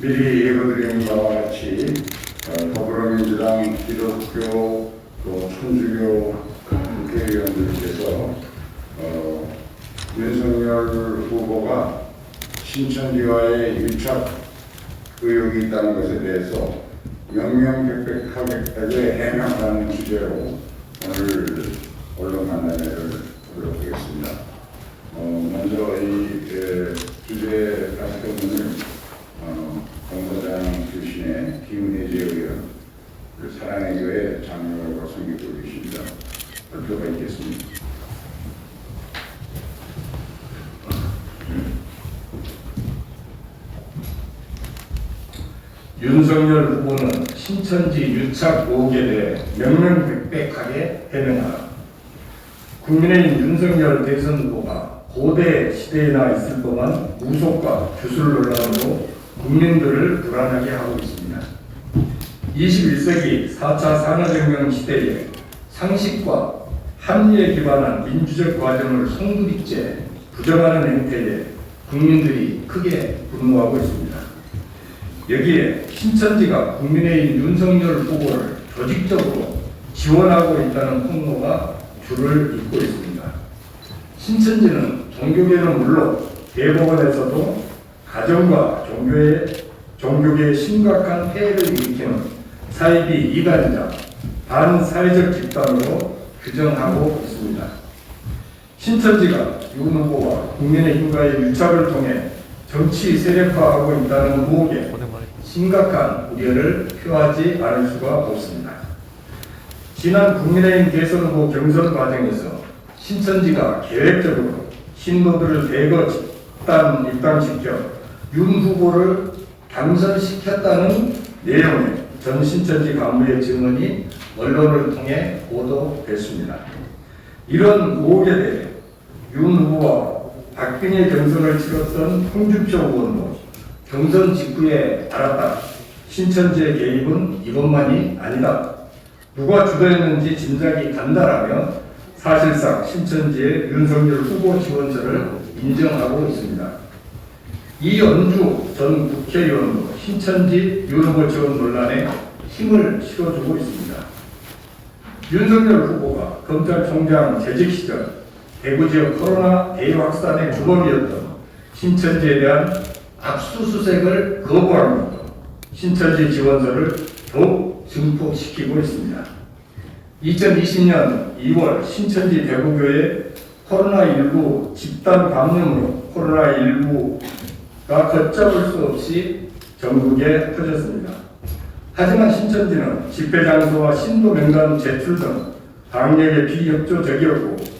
미리 예고드린 바와 같이 어, 더불어민주당 기독교 또 천주교 국회의원들께서 어, 윤석열 후보가 신천지와의 유착 의혹이 있다는 것에 대해서 명명백백하게 해명하는 주제로 오늘 언론 만남회를 하도록 하겠습니다. 어, 먼저 이 에, 주제 같은 분을 어, 공사장 출신의 김혜재 의원, 그 사랑의 교회 장로가 섬기고 계십니다. 발표가 있겠습니다. 윤석열 후보는 신천지 유착 의혹에 대해 명명백백하게 해명하라. 국민의힘 윤석열 대선 후보가 고대 시대에나 있을 법한 무속과 주술 논란으로 국민들을 불안하게 하고 있습니다. 21세기 4차 산업혁명 시대에 상식과 합리에 기반한 민주적 과정을 송두리째 부정하는 행태에 국민들이 크게 분노하고 있습니다. 여기에 신천지가 국민의힘 윤석열 후보를 조직적으로 지원하고 있다는 폭로가 줄을 잇고 있습니다. 신천지는 종교계는 물론 대법원에서도 가정과 종교의 종교계에 심각한 폐해를 일으키는 사이비 이단이자 반사회적 집단으로 규정하고 있습니다. 신천지가 윤 후보와 국민의힘과의 유착을 통해 정치 세력화하고 있다는 의혹에 심각한 우려를 표하지 않을 수가 없습니다. 지난 국민의힘 대선 후보 경선 과정에서 신천지가 계획적으로 신도들을 대거 집단 입당시켜 윤 후보를 당선시켰다는 내용의 전 신천지 간부의 증언이 언론을 통해 보도됐습니다. 이런 의혹에 대해 윤 후보와 박빙의 경선을 치렀던 홍준표 의원도 경선 직후에 알았다. 신천지의 개입은 이것만이 아니다. 누가 주도했는지 짐작이 간다라며 사실상 신천지의 윤석열 후보 지원서를 인정하고 있습니다. 이연주 전 국회의원도 신천지 윤 후보 지원 논란에 힘을 실어주고 있습니다. 윤석열 후보가 검찰총장 재직 시절 대구 지역 코로나 대확산의 주범이었던 신천지에 대한 압수수색을 거부한 것도 신천지 지원서를 더욱 증폭시키고 있습니다. 2020년 2월 신천지 대구교회 코로나19 집단 감염으로 코로나19가 걷잡을 수 없이 전국에 퍼졌습니다. 하지만 신천지는 집회 장소와 신도 명단 제출 등 방역에 비협조적이었고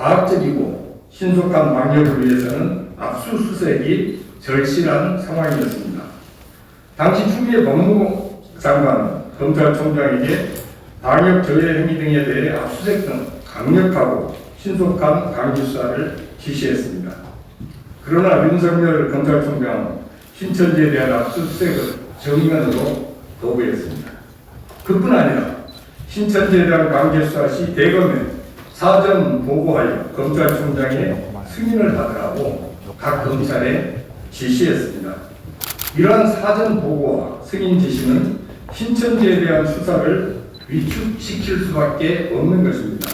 과학적이고 신속한 방역을 위해서는 압수수색이 절실한 상황이었습니다. 당시 추미애 법무부 장관은 검찰총장에게 방역 저해 행위 등에 대해 압수수색 등 강력하고 신속한 강제 수사를 지시했습니다. 그러나 윤석열 검찰총장은 신천지에 대한 압수수색을 정면으로 거부했습니다. 그뿐 아니라 신천지에 대한 강제 수사 시 대검에 사전 보고하여 검찰총장의 승인을 받으라고 각 검찰에 지시했습니다. 이러한 사전 보고와 승인 지시는 신천지에 대한 수사를 위축시킬 수밖에 없는 것입니다.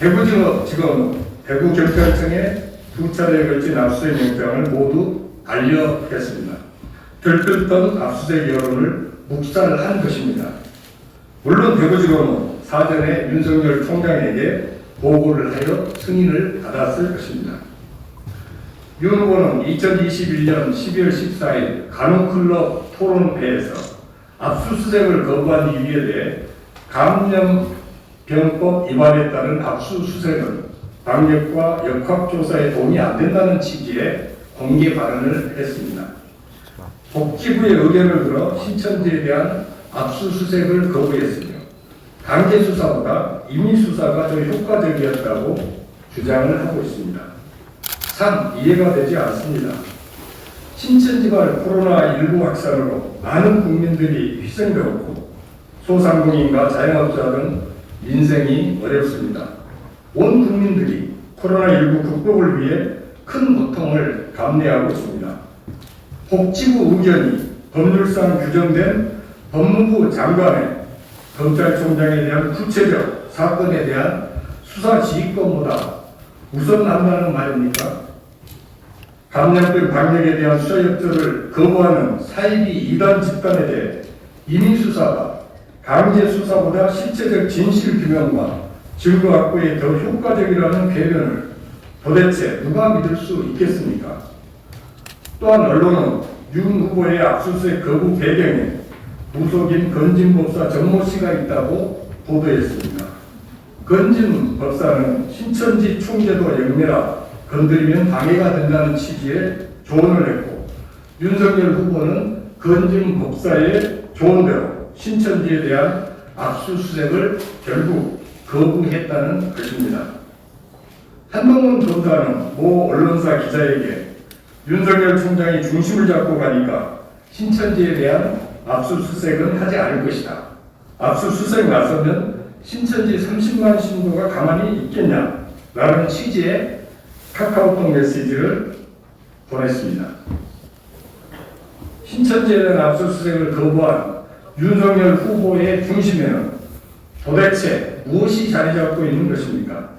대구지검은 대구경찰청에 두 차례에 걸친 압수수색 영장을 모두 반려했습니다. 들끓던 압수수색 여론을 묵살한 것입니다. 물론 대구지검은 사전에 윤석열 총장에게 보고를 하여 승인을 받았을 것입니다. 윤 후보는 2021년 12월 14일 간호클럽 토론회에서 압수수색을 거부한 이유에 대해 감염병법 위반에 따른 압수수색은 방역과 역학조사에 도움이 안 된다는 취지의 공개 발언을 했습니다. 복지부의 의견을 들어 신천지에 대한 압수수색을 거부했으며 강제 수사보다 임의 수사가 더 효과적이었다고 주장을 하고 있습니다. 참 이해가 되지 않습니다. 신천지가 코로나19 확산으로 많은 국민들이 희생되었고 소상공인과 자영업자 등 민생이 어렵습니다. 온 국민들이 코로나19 극복을 위해 큰 고통을 감내하고 있습니다. 복지부 의견이 법률상 규정된 법무부 장관의 검찰총장에 대한 구체적 사건에 대한 수사 지휘권보다 우선한다는 말입니까? 감염병 방역에 대한 수사 협조를 거부하는 사이비 이단 집단에 대해 임의 수사가 강제 수사보다 실체적 진실 규명과 증거 확보에 더 효과적이라는 배변을 도대체 누가 믿을 수 있겠습니까? 또한 언론은 윤 후보의 압수수색 거부 배경에 무속인 건진 법사 정모 씨가 있다고 보도했습니다. 건진 법사는 신천지 총재도 영매라 건드리면 방해가 된다는 취지의 조언을 했고 윤석열 후보는 건진 법사의 조언대로 신천지에 대한 압수수색을 결국 거부했다는 것입니다. 한동훈 검사는 모 언론사 기자에게 윤석열 총장이 중심을 잡고 가니까 신천지에 대한 압수수색은 하지 않을 것이다. 압수수색 나서면 신천지 30만 신도가 가만히 있겠냐? 라는 취지의 카카오톡 메시지를 보냈습니다. 신천지에 대한 압수수색을 거부한 윤석열 후보의 중심에는 도대체 무엇이 자리 잡고 있는 것입니까?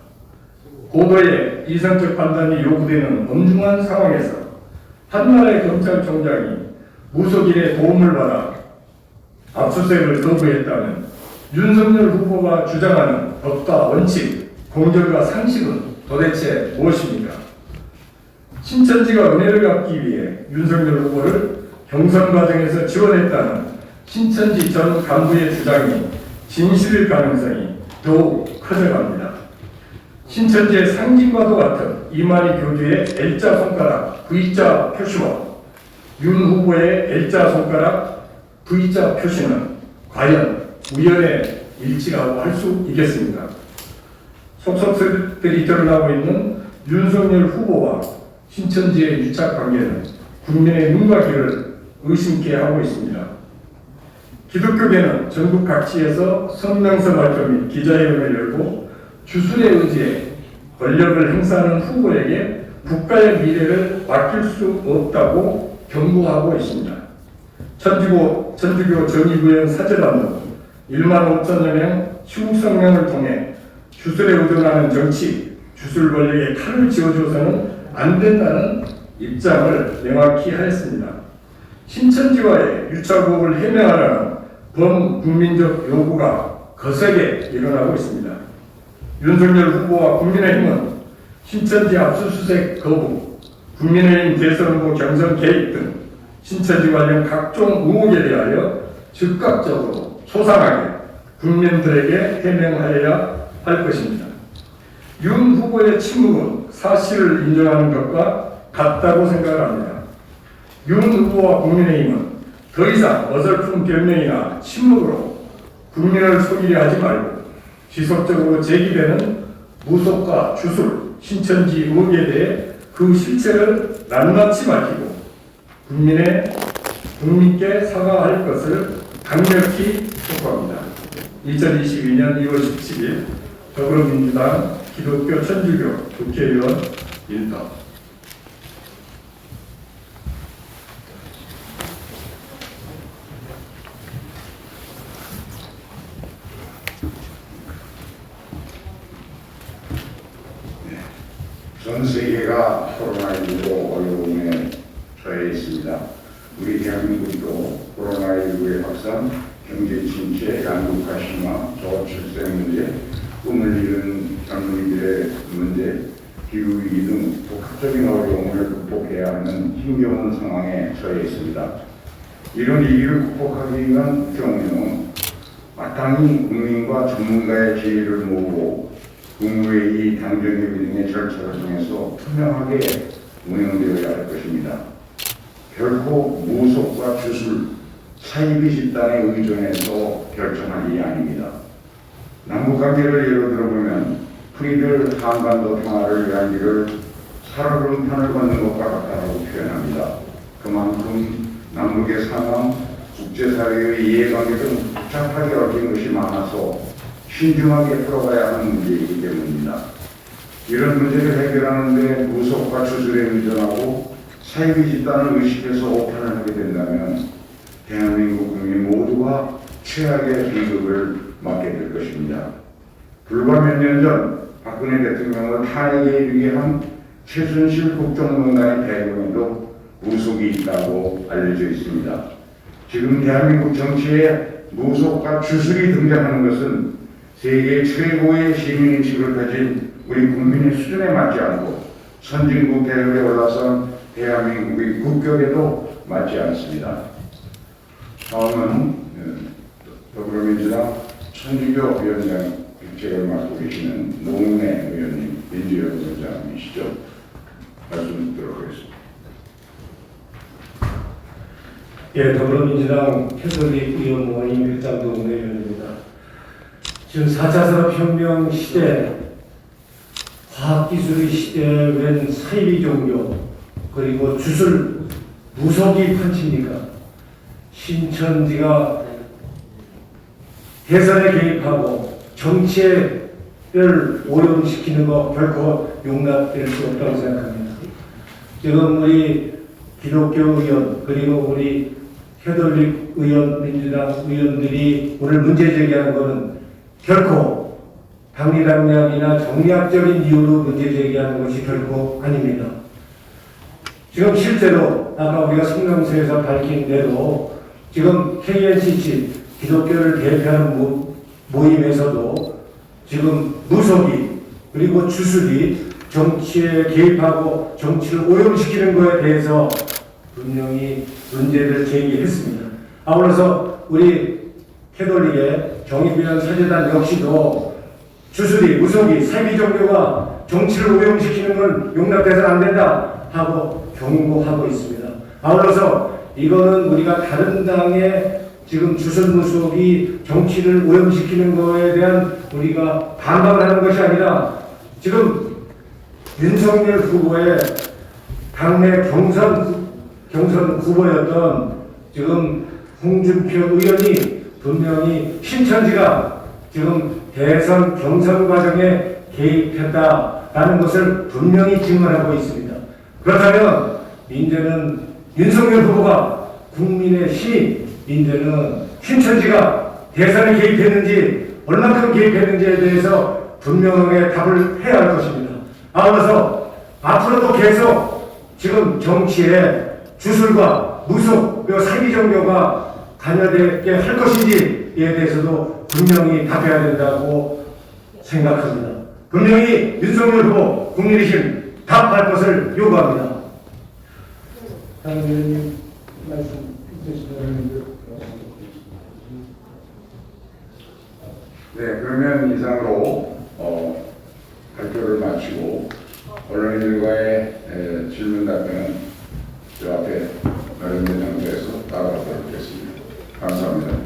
고도의 이성적 판단이 요구되는 엄중한 상황에서 한나라의 검찰총장이 무속인의 도움을 받아 압수수색을 거부했다면 윤석열 후보가 주장하는 법과 원칙, 공정과 상식은 도대체 무엇입니까? 신천지가 은혜를 갚기 위해 윤석열 후보를 경선 과정에서 지원했다는 신천지 전 간부의 주장이 진실일 가능성이 더욱 커져갑니다. 신천지의 상징과도 같은 이만희 교주의 L자 손가락 V자 표시와 윤 후보의 L자 손가락 V자 표시는 과연 우연의 일치라고 할 수 있겠습니까? 속속들이 드러나고 있는 윤석열 후보와 신천지의 유착 관계는 국민의 눈과 귀를 의심케 하고 있습니다. 기독교계는 전국 각지에서 성명서 발표 및 기자회견을 열고 주술의 의지에 권력을 행사하는 후보에게 국가의 미래를 맡길 수 없다고 경고하고 있습니다. 천주교, 천주교 정의구현 사제단도 1만 5천여 명 시국성명을 통해 주술에 의존하는 정치, 주술 권력에 칼을 쥐어줘서는 안 된다는 입장을 명확히 하였습니다. 신천지와의 유착국을 해명하라는 범국민적 요구가 거세게 일어나고 있습니다. 윤석열 후보와 국민의힘은 신천지 압수수색 거부, 국민의힘 대선 후보 경선 개입 등 신천지 관련 각종 의혹에 대하여 즉각적으로 소상하게 국민들에게 해명하여야 할 것입니다. 윤 후보의 침묵은 사실을 인정하는 것과 같다고 생각합니다. 윤 후보와 국민의힘은 더 이상 어설픈 변명이나 침묵으로 국민을 속이려 하지 말고 지속적으로 제기되는 무속과 주술, 신천지 의혹에 대해 그 실체를 낱낱이 밝히고 국민의 국민께 사과할 것을 강력히 촉구합니다. 2022년 2월 17일 더불어민주당 기독교 천주교 국회의원 인터 전 세계가 코로나19로 어려움에 처해 있습니다. 우리 대한민국도 코로나19의 확산, 경제 침체, 양극화 심화, 저출생 문제, 꿈을 잃은 젊은이들의 문제, 기후위기 등 복합적인 어려움을 극복해야 하는 힘겨운 상황에 처해 있습니다. 이런 위기를 극복하기 위한 경우에는 마땅히 국민과 전문가의 지혜를 모으고 국무회의 당정협의 등의 절차를 통해서 투명하게 운영되어야 할 것입니다. 결코 무속과 주술, 사이비 집단에 의존해서 결정할 일이 아닙니다. 남북관계를 예로 들어보면 프리들 한반도 평화를 위한 일을 살얼음 편을 걷는 것과 같다고 표현합니다. 그만큼 남북의 상황, 국제사회의 이해관계 등 복잡하게 얽힌 것이 많아서 신중하게 풀어가야 하는 문제이기 때문입니다. 이런 문제를 해결하는 데 무속과 주술에 의존하고 사이비 집단을 의식해서 오판을 하게 된다면 대한민국 국민 모두가 최악의 비극을 맞게 될 것입니다. 불과 몇 년 전 박근혜 대통령을 탄핵에 이르게 한 최순실 국정농단의 배경에도 무속이 있다고 알려져 있습니다. 지금 대한민국 정치에 무속과 주술이 등장하는 것은 세계 최고의 시민의식을 가진 우리 국민의 수준에 맞지 않고 선진국 대열에 올라선 대한민국의 국격에도 맞지 않습니다. 다음은 어, 더불어민주당 천주교 위원장 직책을 맡고 계시는 노웅래 의원님, 민주연 위원장이시죠? 말씀 듣도록 하겠습니다. 예, 더불어민주당 캐톨릭 의원 모임 일장동 의원입니다. 지금 4차 산업혁명 시대, 과학기술의 시대에 웬 사이비 종교, 그리고 주술, 무속이 판칩니까? 신천지가 대선에 개입하고 정치를 오염시키는 거 결코 용납될 수 없다고 생각합니다. 지금 우리 기독교 의원 그리고 우리 캐톨릭 의원 민주당 의원들이 오늘 문제 제기하는 것은 결코 당리당략이나 정략적인 이유로 문제 제기하는 것이 결코 아닙니다. 지금 실제로 아까 우리가 성명서에서 밝힌 대로 지금 KNCC 기독교를 대표하는 모, 모임에서도 지금 무속이 그리고 주술이 정치에 개입하고 정치를 오염시키는 것에 대해서 분명히 문제를 제기했습니다. 아울러서 우리 캐톨릭의 정의비전 사제단 역시도 주술이 무속이 사기 종교가 정치를 오염시키는 건 용납돼서는 안 된다 하고 경고하고 있습니다. 아울러서 이거는 우리가 다른 당의 지금 주술무속이 정치를 오염시키는 거에 대한 우리가 반박을 하는 것이 아니라 지금 윤석열 후보의 당내 경선 경선 후보였던 지금 홍준표 의원이 분명히 신천지가 지금 대선 경선 과정에 개입했다라는 것을 분명히 증언하고 있습니다. 그렇다면 이제는 윤석열 후보가 국민의 힘이 이제는 신천지가 대선에 개입했는지 얼마큼 개입했는지에 대해서 분명하게 답을 해야 할 것입니다. 아울러서 앞으로도 계속 지금 정치에 주술과 무속 그리고 사기 종교가 관여되게 할 것인지에 대해서도 분명히 답해야 된다고 생각합니다. 분명히 윤석열 후보 국민의힘 답할 것을 요구합니다. 다음 의원님 말씀 주시면 네, 그러면 이상으로 어, 발표를 마치고 언론인들과의 에, 질문 답변은 저 앞에 마련된 장소에서 따라가도록 하겠습니다. 감사합니다.